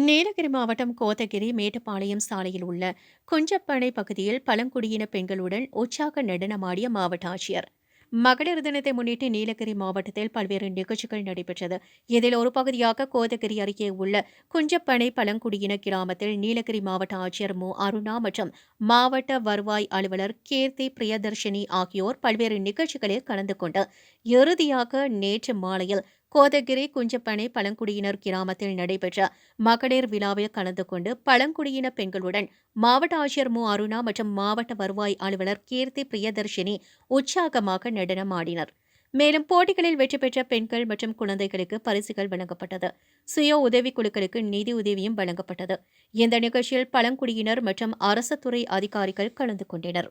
நீலகிரி மாவட்டம் கோத்தகிரி மேட்டுப்பாளையம் சாலையில் உள்ள குஞ்சப்பனை பகுதியில் பழங்குடியின பெண்களுடன் உற்சாக நடனமாடிய மாவட்ட ஆட்சியர் மகளிர் தினத்தை முன்னிட்டு நீலகிரி மாவட்டத்தில் பல்வேறு நிகழ்ச்சிகள் நடைபெற்றது. இதில் ஒரு பகுதியாக கோதகிரி அருகே உள்ள குஞ்சப்பனை பழங்குடியின கிராமத்தில் நீலகிரி மாவட்ட ஆட்சியர் மு. அருணா மற்றும் மாவட்ட வருவாய் அலுவலர் கீர்த்தி பிரியதர்ஷினி ஆகியோர் பல்வேறு நிகழ்ச்சிகளில் கலந்து கொண்டு இறுதியாக நேற்று மாலையில் கோதகிரி குஞ்சப்பனை பழங்குடியினர் கிராமத்தில் நடைபெற்ற மகளிர் விழாவில் கலந்து கொண்டு பழங்குடியின பெண்களுடன் மாவட்ட ஆட்சியர் மு. அருணா மற்றும் மாவட்ட வருவாய் அலுவலர் கீர்த்தி பிரியதர்ஷினி உற்சாகமாக நடனமாடினர் மேலும் போட்டிகளில் வெற்றி பெற்ற பெண்கள் மற்றும் குழந்தைகளுக்கு பரிசுகள் வழங்கப்பட்டது. சுய உதவிக் குழுக்களுக்கு நிதி உதவியும் வழங்கப்பட்டது. இந்த நிகழ்ச்சியில் பழங்குடியினர் மற்றும் அரசு துறை அதிகாரிகள் கலந்து கொண்டனர்.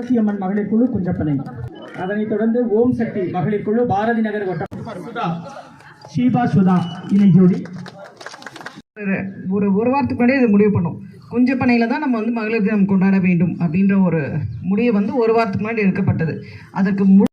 துளசியம்மன் மகளிர் குழு குஞ்சப்பனை அதனைத் தொடர்ந்து ஓம் சக்தி மகளிர் குழு பாரதி நகர் வட்டம் சுதா. ஷீபா சுதா இணை ஜோடி. ஒரு ஒரு வாரத்துக்கு முன்னாடியே இது முடிவு பண்ணோம். குஞ்சப்பனையில் தான் நம்ம வந்து மகளிர் தினம் கொண்டாட வேண்டும் அப்படின்ற ஒரு முடிவு வந்து ஒரு வாரத்துக்கு முன்னாடி எடுக்கப்பட்டது. அதற்கு மு